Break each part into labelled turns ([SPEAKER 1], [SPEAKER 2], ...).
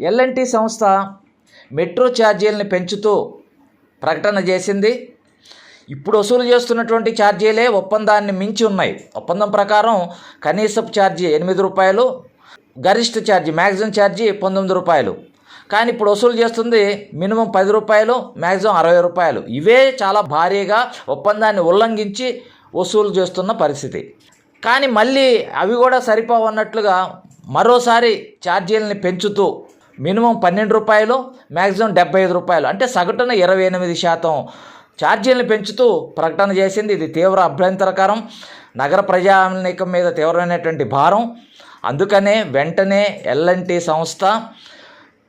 [SPEAKER 1] L&T సంస్థ metro ఛార్జీలను పెంచుతూ ప్రకటన చేసింది. ఇప్పుడు వసూలు చేస్తున్నటువంటి ఛార్జీలే ఒప్పందాన్ని మించి ఉన్నాయి. ఒప్పందం ప్రకారం కనీసపు ఛార్జీ ఎనిమిది రూపాయలు గరిష్ట ఛార్జీ మ్యాక్సిమం ఛార్జీ పంతొమ్మిది రూపాయలు. కానీ ఇప్పుడు వసూలు చేస్తుంది మినిమం పది రూపాయలు మ్యాక్సిమం అరవై రూపాయలు. ఇవే చాలా భారీగా ఒప్పందాన్ని ఉల్లంఘించి వసూలు చేస్తున్న పరిస్థితి. కానీ మళ్ళీ అవి కూడా సరిపోవన్నట్లుగా మరోసారి ఛార్జీలని పెంచుతూ మినిమం పన్నెండు రూపాయలు మ్యాక్సిమం డెబ్బై ఐదు రూపాయలు. అంటే సగటున ఇరవై ఎనిమిది శాతం ఛార్జీలను పెంచుతూ ప్రకటన చేసింది. ఇది తీవ్ర అభ్యంతరకరం. నగర ప్రజానీకం మీద తీవ్రమైనటువంటి భారం. అందుకనే వెంటనే ఎల్ఎన్టీ సంస్థ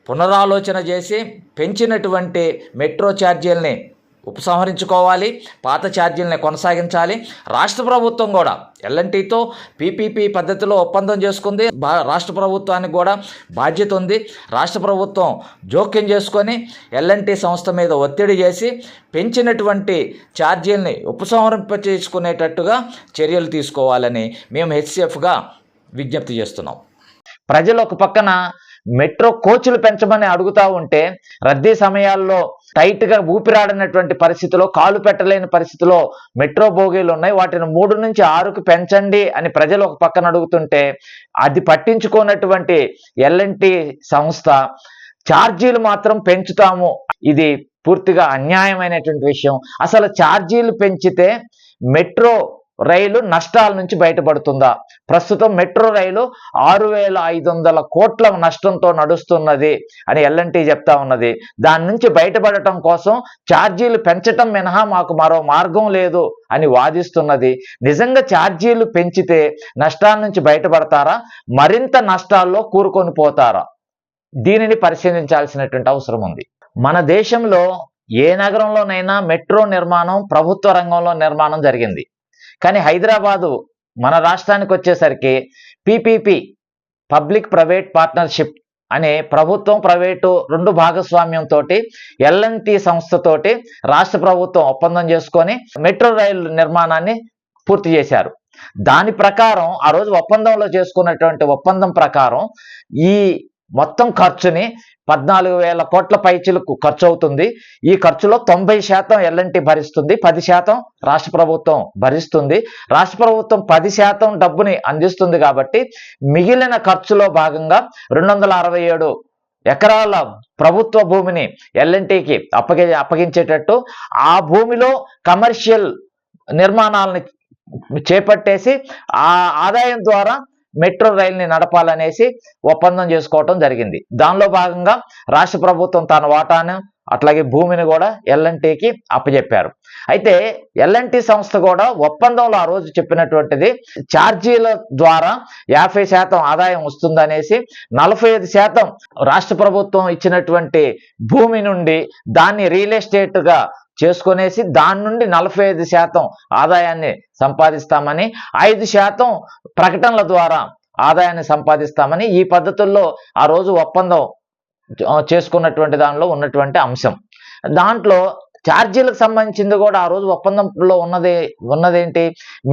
[SPEAKER 1] పునరాలోచన చేసి పెంచినటువంటి మెట్రో ఛార్జీలని ఉపసంహరించుకోవాలి పాత ఛార్జీలని కొనసాగించాలి. రాష్ట్ర ప్రభుత్వం కూడా ఎల్ఎన్టీతో పీపీపీ పద్ధతిలో ఒప్పందం చేసుకుంది. రాష్ట్ర ప్రభుత్వానికి కూడా బాధ్యత ఉంది. రాష్ట్ర ప్రభుత్వం జోక్యం చేసుకొని ఎల్ఎన్టీ సంస్థ మీద ఒత్తిడి చేసి పెంచినటువంటి ఛార్జీలని ఉపసంహరింపచేసుకునేటట్టుగా చర్యలు తీసుకోవాలని మేము హెచ్సిఎఫ్గా విజ్ఞప్తి చేస్తున్నాం. ప్రజలు ఒక పక్కన మెట్రో కోచ్లు పెంచమని అడుగుతా ఉంటే రద్దీ సమయాల్లో టైట్గా ఊపిరాడనటువంటి పరిస్థితిలో కాలు పెట్టలేని పరిస్థితిలో మెట్రో బోగీలు ఉన్నాయి. వాటిని మూడు నుంచి ఆరుకు పెంచండి అని ప్రజలు ఒక పక్కన అడుగుతుంటే అది పట్టించుకోనటువంటి ఎల్ఎన్టీ సంస్థ ఛార్జీలు మాత్రం పెంచుతాము. ఇది పూర్తిగా అన్యాయమైనటువంటి విషయం. అసలు ఛార్జీలు పెంచితే మెట్రో రైలు నష్టాల నుంచి బయటపడుతుందా? ప్రస్తుతం మెట్రో రైలు ఆరు వేల ఐదు వందల కోట్ల నష్టంతో నడుస్తున్నది అని ఎల్ఎన్టీ చెప్తా ఉన్నది. దాని నుంచి బయటపడటం కోసం ఛార్జీలు పెంచటం మినహా మాకు మరో మార్గం లేదు అని వాదిస్తున్నది. నిజంగా ఛార్జీలు పెంచితే నష్టాల నుంచి బయటపడతారా? మరింత నష్టాల్లో కూరుకొని పోతారా? దీనిని పరిశీలించాల్సినటువంటి అవసరం ఉంది. మన దేశంలో ఏ నగరంలోనైనా మెట్రో నిర్మాణం ప్రభుత్వ రంగంలో నిర్మాణం జరిగింది. కానీ హైదరాబాదు మన రాష్ట్రానికి వచ్చేసరికి పిపిపి పబ్లిక్ ప్రైవేట్ పార్ట్నర్షిప్ అనే ప్రభుత్వం ప్రైవేటు రెండు భాగస్వామ్యంతో ఎల్ఎన్టీ సంస్థతోటి రాష్ట్ర ప్రభుత్వం ఒప్పందం చేసుకొని మెట్రో రైలు నిర్మాణాన్ని పూర్తి చేశారు. దాని ప్రకారం ఆ రోజు ఒప్పందంలో చేసుకున్నటువంటి ఒప్పందం ప్రకారం ఈ మొత్తం ఖర్చుని పద్నాలుగు వేల కోట్ల పైచీలకు ఖర్చు అవుతుంది ఈ ఖర్చులో తొంభై శాతం ఎల్ఎన్టీ భరిస్తుంది పది శాతం రాష్ట్ర ప్రభుత్వం భరిస్తుంది. రాష్ట్ర ప్రభుత్వం పది శాతం డబ్బుని అందిస్తుంది కాబట్టి మిగిలిన ఖర్చులో భాగంగా రెండు వందల అరవై ఏడు ఎకరాల ప్రభుత్వ భూమిని ఎల్ఎన్టీకి అప్పగి అప్పగించేటట్టు ఆ భూమిలో కమర్షియల్ నిర్మాణాలని చేపట్టేసి ఆ ఆదాయం ద్వారా మెట్రో రైల్ని నడపాలనేసి ఒప్పందం చేసుకోవటం జరిగింది. దానిలో భాగంగా రాష్ట్ర ప్రభుత్వం తన వాటాను అట్లాగే భూమిని కూడా ఎల్ఎన్టీకి అప్పచెప్పారు అయితే ఎల్ఎన్టీ సంస్థ కూడా ఒప్పందంలో ఆ రోజు చెప్పినటువంటిది ఛార్జీల ద్వారా యాభై శాతం ఆదాయం వస్తుందనేసి నలభై ఐదు శాతం రాష్ట్ర ప్రభుత్వం ఇచ్చినటువంటి భూమి నుండి దాన్ని రియల్ ఎస్టేట్గా చేసుకునేసి దాని నుండి నలభై ఐదు శాతం ఆదాయాన్ని సంపాదిస్తామని ఐదు శాతం ప్రకటనల ద్వారా ఆదాయాన్ని సంపాదిస్తామని ఈ పద్ధతుల్లో ఆ రోజు ఒప్పందం చేసుకున్నటువంటి దానిలో ఉన్నటువంటి అంశం. దాంట్లో ఛార్జీలకు సంబంధించింది కూడా ఆ రోజు ఒప్పందంలో ఉన్నది ఉన్నదేంటి?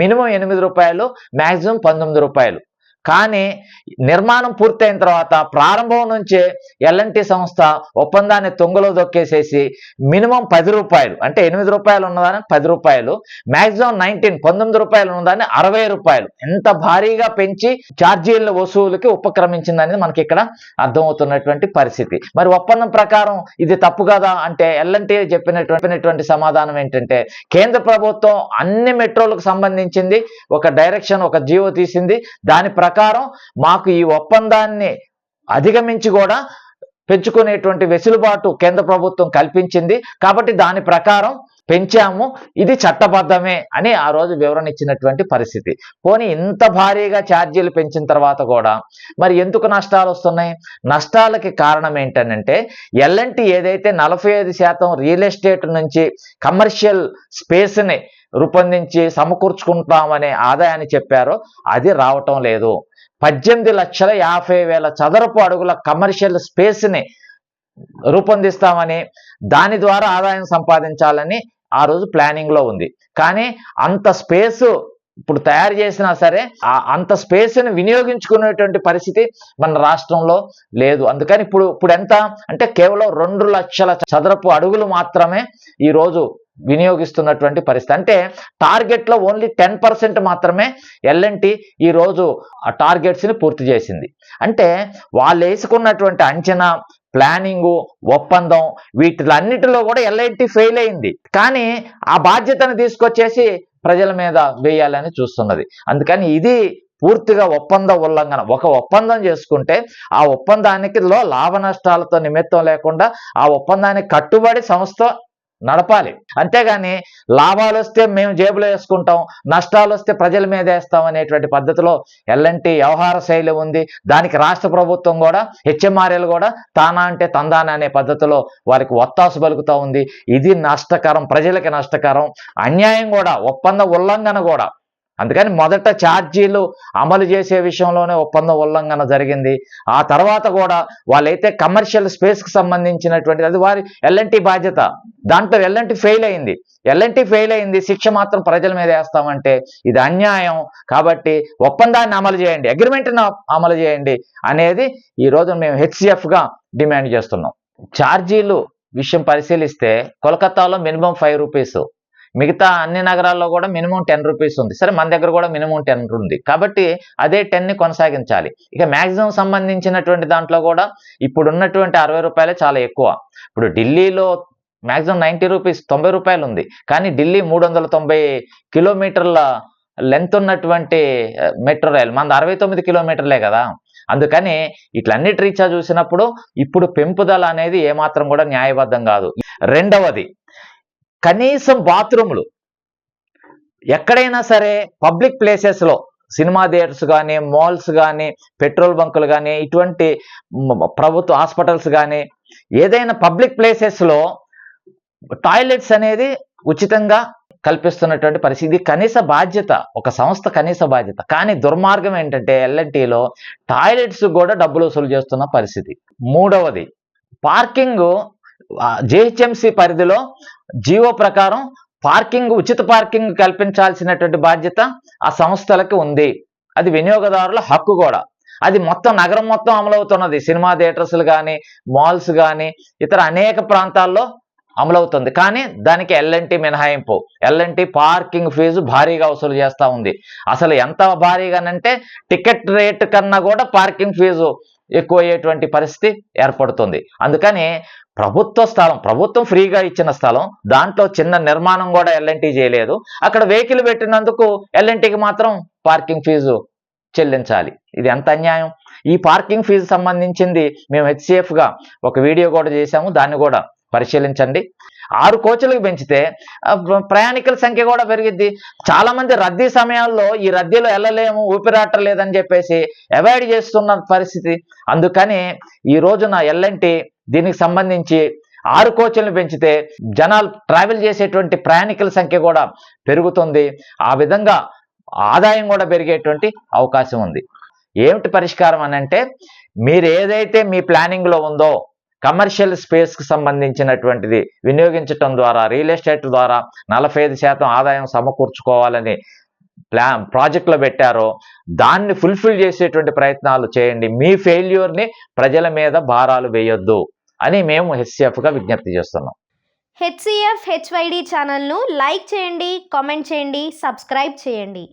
[SPEAKER 1] మినిమం ఎనిమిది రూపాయలు మ్యాక్సిమం పంతొమ్మిది రూపాయలు. కానీ నిర్మాణం పూర్తయిన తర్వాత ప్రారంభం నుంచే ఎల్ఎన్టీ సంస్థ ఒప్పందాన్ని తొంగలో దొక్కేసేసి మినిమం పది రూపాయలు అంటే ఎనిమిది రూపాయలు ఉన్నదాన్ని పది రూపాయలు మ్యాక్సిమం నైన్టీన్ పంతొమ్మిది రూపాయలు ఉన్నదాన్ని అరవై రూపాయలు. ఎంత భారీగా పెంచి ఛార్జీల వసూలుకి ఉపక్రమించిందనేది మనకి ఇక్కడ అర్థమవుతున్నటువంటి పరిస్థితి. మరి ఒప్పందం ప్రకారం ఇది తప్పు కదా అంటే ఎల్ఎన్టీ చెప్పినటువంటి సమాధానం ఏంటంటే కేంద్ర ప్రభుత్వం అన్ని మెట్రోలకు సంబంధించింది ఒక డైరెక్షన్ ఒక జీవో తీసింది దాని ప్రకారం మాకు ఈ ఒప్పందాన్ని అధిగమించి కూడా పెంచుకునేటువంటి వెసులుబాటు కేంద్ర ప్రభుత్వం కల్పించింది. కాబట్టి దాని ప్రకారం పెంచాము. ఇది చట్టబద్ధమే అని ఆ రోజు వివరణ ఇచ్చినటువంటి పరిస్థితి. పోనీ ఇంత భారీగా ఛార్జీలు పెంచిన తర్వాత కూడా మరి ఎందుకు నష్టాలు వస్తున్నాయి? నష్టాలకి కారణం ఏంటనంటే ఎల్ఎన్టీ ఏదైతే నలభై ఐదు శాతం రియల్ ఎస్టేట్ నుంచి కమర్షియల్ స్పేస్ని రూపొందించి సమకూర్చుకుంటామనే ఆదాయాన్ని చెప్పారో అది రావటం లేదు. పద్దెనిమిది లక్షల యాభై వేల చదరపు అడుగుల కమర్షియల్ స్పేస్ని రూపొందిస్తామని దాని ద్వారా ఆదాయం సంపాదించాలని ఆ రోజు ప్లానింగ్లో ఉంది. కానీ అంత స్పేస్ ఇప్పుడు తయారు చేసినా సరే అంత స్పేస్ని వినియోగించుకునేటువంటి పరిస్థితి మన రాష్ట్రంలో లేదు. అందుకని ఇప్పుడు ఇప్పుడు ఎంత? అంటే కేవలం రెండు లక్షల చదరపు అడుగులు మాత్రమే ఈరోజు వినియోగిస్తున్నటువంటి పరిస్థితి. అంటే టార్గెట్లో ఓన్లీ టెన్ పర్సెంట్ మాత్రమే ఎల్ఎన్టీ ఈ రోజు ఆ టార్గెట్స్ని పూర్తి చేసింది. అంటే వాళ్ళు వేసుకున్నటువంటి అంచనా ప్లానింగు ఒప్పందం వీటిలన్నిటిలో కూడా ఎల్ఐటి ఫెయిల్ అయింది. కానీ ఆ బాధ్యతను తీసుకొచ్చేసి ప్రజల మీద వేయాలని చూస్తున్నది. అందుకని ఇది పూర్తిగా ఒప్పంద ఉల్లంఘన. ఒక ఒప్పందం చేసుకుంటే ఆ ఒప్పందానికి లో లాభ నష్టాలతో నిమిత్తం లేకుండా ఆ ఒప్పందానికి కట్టుబడి సంస్థ నడపాలి. అంతేగాని లాభాలు వస్తే మేము జేబులో వేసుకుంటాం నష్టాలు వస్తే ప్రజల మీద వేస్తాం అనేటువంటి పద్ధతిలో ఎల్లంటి వ్యవహార శైలి ఉంది. దానికి రాష్ట్ర ప్రభుత్వం కూడా హెచ్ఎంఆర్ఎల్ కూడా తానా అంటే తందానా అనే పద్ధతిలో వారికి ఒత్తాసు పలుకుతూ ఉంది. ఇది నష్టకరం ప్రజలకి నష్టకరం. అన్యాయం కూడా ఒప్పంద ఉల్లంఘన కూడా. అందుకని మొదట ఛార్జీలు అమలు చేసే విషయంలోనే ఒప్పందం ఉల్లంఘన జరిగింది. ఆ తర్వాత కూడా వాళ్ళైతే కమర్షియల్ స్పేస్కి సంబంధించినటువంటి అది వారి ఎల్ఎన్టీ బాధ్యత. దాంట్లో ఎల్ఎన్టీ ఫెయిల్ అయింది. ఎల్ఎన్టీ ఫెయిల్ అయింది శిక్ష మాత్రం ప్రజల మీద వేస్తామంటే ఇది అన్యాయం. కాబట్టి ఒప్పందాన్ని అమలు చేయండి అగ్రిమెంట్ని అమలు చేయండి అనేది ఈ మేము హెచ్సిఎఫ్గా డిమాండ్ చేస్తున్నాం. ఛార్జీలు విషయం పరిశీలిస్తే కోలకత్తాలో మినిమం ఫైవ్ రూపీస్. మిగతా అన్ని నగరాల్లో కూడా మినిమం టెన్ రూపీస్ ఉంది. సరే మన దగ్గర కూడా మినిమం టెన్ ఉంది. కాబట్టి అదే టెన్ని కొనసాగించాలి. ఇక మ్యాక్సిమం సంబంధించినటువంటి దాంట్లో కూడా ఇప్పుడు ఉన్నటువంటి అరవై రూపాయలే చాలా ఎక్కువ. ఇప్పుడు ఢిల్లీలో మ్యాక్సిమం నైంటీ రూపీస్ తొంభై రూపాయలు ఉంది. కానీ ఢిల్లీ మూడు వందల తొంభై కిలోమీటర్ల లెంత్ ఉన్నటువంటి మెట్రో రైల్ మనది అరవై తొమ్మిది కిలోమీటర్లే కదా. అందుకని ఇట్లన్నిటి రీఛార్జ్ చూసినప్పుడు ఇప్పుడు పెంపుదల అనేది ఏమాత్రం కూడా న్యాయబద్ధం కాదు. రెండవది కనీసం బాత్రూములు. ఎక్కడైనా సరే పబ్లిక్ ప్లేసెస్లో సినిమా థియేటర్స్ కానీ మాల్స్ కానీ పెట్రోల్ బంకులు కానీ ఇటువంటి ప్రభుత్వ హాస్పిటల్స్ కానీ ఏదైనా పబ్లిక్ ప్లేసెస్లో టాయిలెట్స్ అనేది ఉచితంగా కల్పిస్తున్నటువంటి పరిస్థితి. కనీస బాధ్యత ఒక సంస్థ కనీస బాధ్యత. కానీ దుర్మార్గం ఏంటంటే ఎల్ఎన్టీలో టాయిలెట్స్ కూడా డబ్బులు వసూలు చేస్తున్న పరిస్థితి. మూడవది పార్కింగ్ జేహెచ్ఎంసి పరిధిలో జీవో ప్రకారం పార్కింగ్ ఉచిత పార్కింగ్ కల్పించాల్సినటువంటి బాధ్యత ఆ సంస్థలకు ఉంది. అది వినియోగదారుల హక్కు కూడా. అది మొత్తం నగరం మొత్తం అమలవుతున్నది. సినిమా థియేటర్స్లు కానీ మాల్స్ కానీ ఇతర అనేక ప్రాంతాల్లో అమలవుతుంది. కానీ దానికి ఎల్ఎన్టీ మినహాయింపు. ఎల్ఎన్టీ పార్కింగ్ ఫీజు భారీగా వసూలు చేస్తూ ఉంది. అసలు ఎంత భారీగానంటే టికెట్ రేటు కన్నా కూడా పార్కింగ్ ఫీజు ఎక్కువ అయ్యేటువంటి పరిస్థితి ఏర్పడుతుంది. అందుకని ప్రభుత్వ స్థలం ప్రభుత్వం ఫ్రీగా ఇచ్చిన స్థలం దాంట్లో చిన్న నిర్మాణం కూడా ఎల్ఎన్టీ చేయలేదు. అక్కడ వెహికల్ పెట్టినందుకు ఎల్ఎన్టీకి మాత్రం పార్కింగ్ ఫీజు చెల్లించాలి. ఇది ఎంత అన్యాయం? ఈ పార్కింగ్ ఫీజు సంబంధించింది మేము హెచ్సిఎఫ్గా ఒక వీడియో కూడా చేశాము. దాన్ని కూడా పరిశీలించండి. ఆరు కోచ్లకు పెంచితే ప్రయాణికుల సంఖ్య కూడా పెరిగిద్ది. చాలా మంది రద్దీ సమయాల్లో ఈ రద్దీలో వెళ్ళలేము ఊపిరాటలేదని చెప్పేసి అవాయిడ్ చేస్తున్న పరిస్థితి. అందుకని ఈ రోజున ఎల్ఎన్టీ దీనికి సంబంధించి ఆరు కోచ్లను పెంచితే జనాలు ట్రావెల్ చేసేటువంటి ప్రయాణికుల సంఖ్య కూడా పెరుగుతుంది. ఆ విధంగా ఆదాయం కూడా పెరిగేటువంటి అవకాశం ఉంది. ఏమిటి పరిష్కారం అని అంటే మీరు ఏదైతే మీ ప్లానింగ్లో ఉందో కమర్షియల్ స్పేస్కి సంబంధించినటువంటిది వినియోగించటం ద్వారా రియల్ ఎస్టేట్ ద్వారా నలభై ఐదు శాతం ఆదాయం సమకూర్చుకోవాలని ప్లా ప్రాజెక్టులో పెట్టారో దాన్ని ఫుల్ఫిల్ చేసేటువంటి ప్రయత్నాలు చేయండి. మీ ఫెయిల్యూర్ని ప్రజల మీద భారాలు వేయొద్దు. అని మేము హెచ్సిఎఫ్గా విజ్ఞప్తి చేస్తున్నాం.
[SPEAKER 2] హెచ్సిఎఫ్ హెచ్వైడి ఛానల్ను లైక్ చేయండి కామెంట్ చేయండి సబ్స్క్రైబ్ చేయండి.